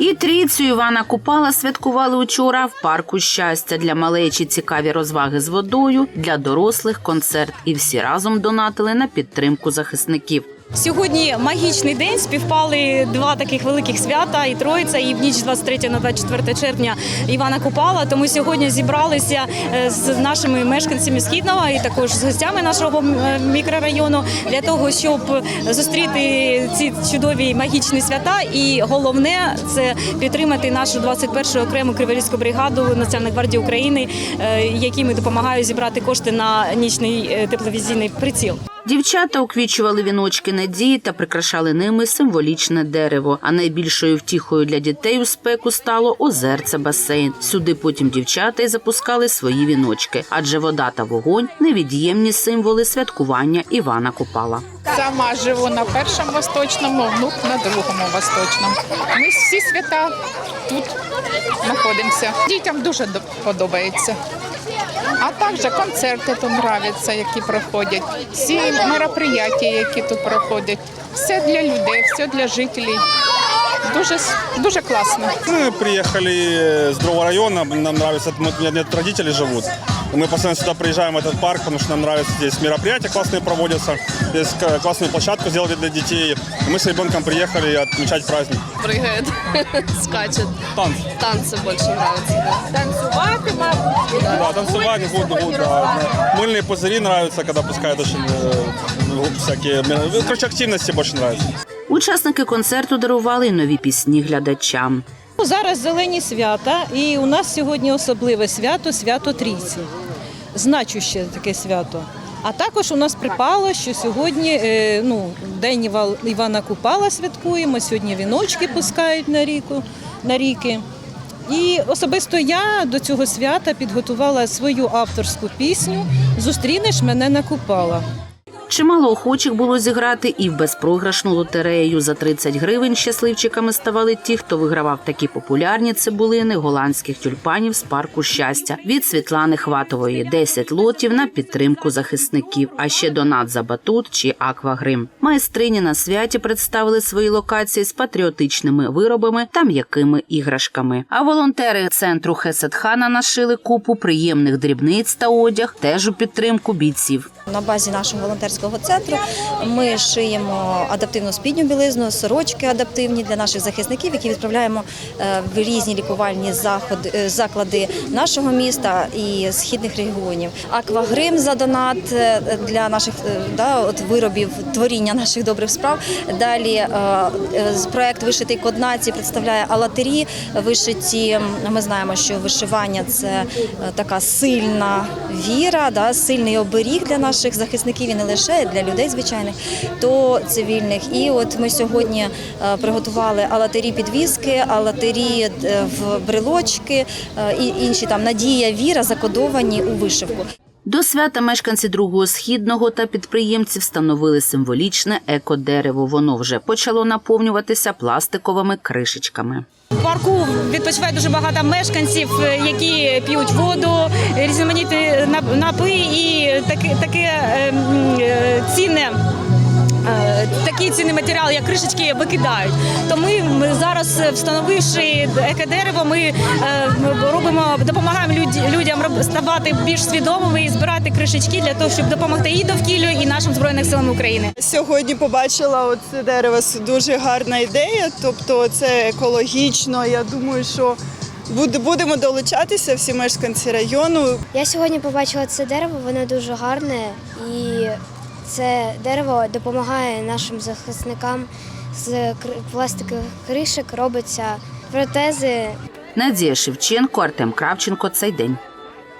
І трійцю Івана Купала святкували учора в парку щастя для малечі цікаві розваги з водою, для дорослих концерт. І всі разом донатили на підтримку захисників. Сьогодні магічний день співпали два таких великих свята і Троїця, і в ніч з 23 на 24 червня Івана Купала. Тому сьогодні зібралися е, з нашими мешканцями східного і також з гостями нашого е, мікрорайону для того, щоб зустріти ці чудові магічні свята. І головне це підтримати нашу 21-ю окрему криворізьку бригаду Національної гвардії України, е, якими допомагають зібрати кошти на нічний тепловізійний приціл. Дівчата уквічували віночки надії та прикрашали ними символічне дерево. А найбільшою втіхою для дітей у спеку стало озерце басейн. Сюди потім дівчата й запускали свої віночки, адже вода та вогонь невід'ємні символи святкування Івана Купала. Сама живу на першому восточному, внук на другому восточному. Ми всі свята тут знаходимося. Дітям дуже подобається. А також концерти тут нравляться, які проходять. Всі мероприятия, які тут проходять. Все для людей, все для жителів. Дуже, дуже класно. Мы приехали с другого района, нам мы- у меня нет. Мы постоянно сюда приезжаем в этот парк, потому что нам нравится здесь мероприятия классные проводятся. Здесь к- классную площадку сделали для детей. И мы с ребенком приехали отмечать праздник. прыгает, скачет. Танцы. Танцы больше нравятся. Да. Да, танцевать, гуд, гуд, да. Мыльные пузыри нравятся, когда пускают очень э, всякие... ну, Короче, активности больше нравятся. Учасники концерту дарували й нові пісні глядачам. Ну, Зараз зелені свята, і у нас сьогодні особливе свято свято Трійці. Значуще таке свято. А також у нас припало, що сьогодні е, ну, День Івана Купала святкуємо. Сьогодні віночки пускають на ріку на ріки. І особисто я до цього свята підготувала свою авторську пісню Зустрінеш мене на Купала. Чимало охочих було зіграти і в безпрограшну лотерею. За 30 гривень щасливчиками ставали ті, хто вигравав такі популярні цибулини голландських тюльпанів з парку щастя від Світлани Хватової 10 лотів на підтримку захисників, а ще донат за батут чи аквагрим. Майстрині на святі представили свої локації з патріотичними виробами та м'якими іграшками. А волонтери центру Хесетхана нашили купу приємних дрібниць та одяг теж у підтримку бійців. На базі нашого волонтерського центру ми шиємо адаптивну спідню білизну, сорочки адаптивні для наших захисників, які відправляємо е, в різні лікувальні заходи, е, заклади нашого міста і східних регіонів. Аквагрим за донат е, для наших да, от виробів творіння наших добрих справ. Далі проект Вишитий код нації представляє алатері. Вишиті ми знаємо, що вишивання це така сильна віра, да, сильний оберіг для наших захисників і не лише для людей звичайних, то цивільних. І от ми сьогодні е, приготували алатері підвіски, алатері е, в брелочки е, і інші там надія, віра закодовані у вишивку. До свята мешканці другого східного та підприємці встановили символічне екодерево. Воно вже почало наповнюватися пластиковими кришечками. В парку відпочиває дуже багато мешканців, е, які п'ють воду, різноманітні нап- напої і таке, таке е, м, е, цінне. е, Такий цінний матеріал, як кришечки, викидають. Тому ми зараз, е, встановивши екодерево, ми е, ми робимо, допомагаємо людям ставати більш свідомими і збирати кришечки для того, щоб допомогти і довкіллю, і нашим збройним силам України. Сьогодні побачила оце дерево дуже гарна ідея. Тобто це екологічно. Я думаю, що будемо долучатися всі мешканці району. Я сьогодні побачила це дерево, воно дуже гарне і це дерево допомагає нашим захисникам з пластикових кришок робиться протези Надія Шевченко, Артем Кравченко. Цей день.